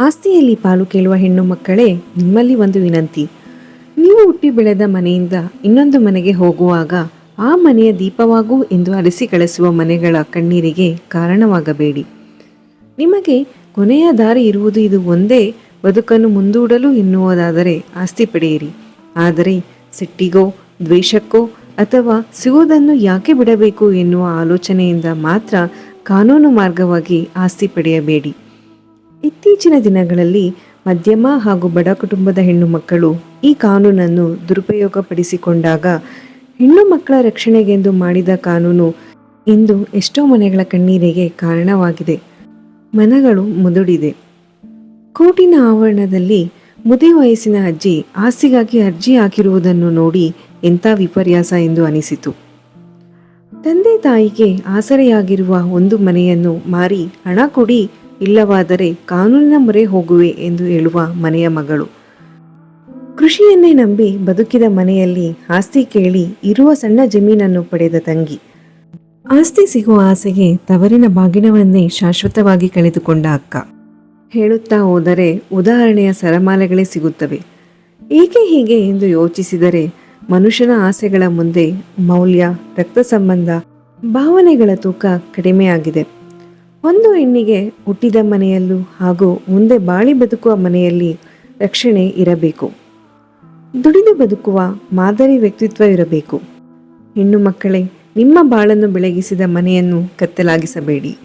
ಆಸ್ತಿಯಲ್ಲಿ ಪಾಲು ಕೇಳುವ ಹೆಣ್ಣು ಮಕ್ಕಳೇ, ನಿಮ್ಮಲ್ಲಿ ಒಂದು ವಿನಂತಿ. ನೀವು ಹುಟ್ಟಿ ಬೆಳೆದ ಮನೆಯಿಂದ ಇನ್ನೊಂದು ಮನೆಗೆ ಹೋಗುವಾಗ ಆ ಮನೆಯ ದೀಪವಾಗೂ ಎಂದು ಅರಸಿ ಕಳಿಸುವ ಮನೆಗಳ ಕಣ್ಣೀರಿಗೆ ಕಾರಣವಾಗಬೇಡಿ. ನಿಮಗೆ ಕೊನೆಯ ದಾರಿ ಇರುವುದು ಇದು ಒಂದೇ, ಬದುಕನ್ನು ಮುಂದೂಡಲು ಎನ್ನುವುದಾದರೆ ಆಸ್ತಿ ಪಡೆಯಿರಿ. ಆದರೆ ಸಿಟ್ಟಿಗೋ, ದ್ವೇಷಕ್ಕೋ ಅಥವಾ ಸಿಗುವುದನ್ನು ಯಾಕೆ ಬಿಡಬೇಕು ಎನ್ನುವ ಆಲೋಚನೆಯಿಂದ ಮಾತ್ರ ಕಾನೂನು ಮಾರ್ಗವಾಗಿ ಆಸ್ತಿ ಪಡೆಯಬೇಡಿ. ಇತ್ತೀಚಿನ ದಿನಗಳಲ್ಲಿ ಮಧ್ಯಮ ಹಾಗೂ ಬಡ ಕುಟುಂಬದ ಹೆಣ್ಣು ಮಕ್ಕಳು ಈ ಕಾನೂನನ್ನು ದುರುಪಯೋಗಪಡಿಸಿಕೊಂಡಾಗ ಹೆಣ್ಣು ಮಕ್ಕಳ ರಕ್ಷಣೆಗೆಂದು ಮಾಡಿದ ಕಾನೂನು ಇಂದು ಎಷ್ಟೋ ಮನೆಗಳ ಕಣ್ಣೀರಿಗೆ ಕಾರಣವಾಗಿದೆ. ಮನಗಳು ಮುದುಡಿದೆ. ಕೋರ್ಟಿನ ಆವರಣದಲ್ಲಿ ಮುದಿ ವಯಸ್ಸಿನ ಅಜ್ಜಿ ಆಸ್ತಿಗಾಗಿ ಅರ್ಜಿ ಹಾಕಿರುವುದನ್ನು ನೋಡಿ ಎಂಥ ವಿಪರ್ಯಾಸ ಎಂದು ಅನಿಸಿತು. ತಂದೆ ತಾಯಿಗೆ ಆಸರೆಯಾಗಿರುವ ಒಂದು ಮನೆಯನ್ನು ಮಾರಿ ಹಣ ಕೊಡಿ ಇಲ್ಲವಾದರೆ ಕಾನೂನಿನ ಮೊರೆ ಹೋಗುವೆ ಎಂದು ಹೇಳುವ ಮನೆಯ ಮಗಳು. ಕೃಷಿಯನ್ನೇ ನಂಬಿ ಬದುಕಿದ ಮನೆಯಲ್ಲಿ ಆಸ್ತಿ ಕೇಳಿ ಇರುವ ಸಣ್ಣ ಜಮೀನನ್ನು ಪಡೆದ ತಂಗಿ. ಆಸ್ತಿ ಸಿಗುವ ಆಸೆಗೆ ತವರಿನ ಬಾಗಿನವನ್ನೇ ಶಾಶ್ವತವಾಗಿ ಕಳೆದುಕೊಂಡ ಅಕ್ಕ. ಹೇಳುತ್ತಾ ಹೋದರೆ ಉದಾಹರಣೆಯ ಸರಮಾಲೆಗಳೇ ಸಿಗುತ್ತವೆ. ಏಕೆ ಹೀಗೆ ಎಂದು ಯೋಚಿಸಿದರೆ ಮನುಷ್ಯನ ಆಸೆಗಳ ಮುಂದೆ ಮೌಲ್ಯ, ರಕ್ತ ಸಂಬಂಧ, ಭಾವನೆಗಳ ತೂಕ ಕಡಿಮೆಯಾಗಿದೆ. ಒಂದು ಹೆಣ್ಣಿಗೆ ಹುಟ್ಟಿದ ಮನೆಯಲ್ಲೂ ಹಾಗೂ ಮುಂದೆ ಬಾಳಿ ಬದುಕುವ ಮನೆಯಲ್ಲಿ ರಕ್ಷಣೆ ಇರಬೇಕು. ದುಡಿದು ಬದುಕುವ ಮಾದರಿ ವ್ಯಕ್ತಿತ್ವ ಇರಬೇಕು. ಹೆಣ್ಣು ಮಕ್ಕಳೇ, ನಿಮ್ಮ ಬಾಳನ್ನು ಬೆಳಗಿಸಿದ ಮನೆಯನ್ನು ಕತ್ತಲಾಗಿಸಬೇಡಿ.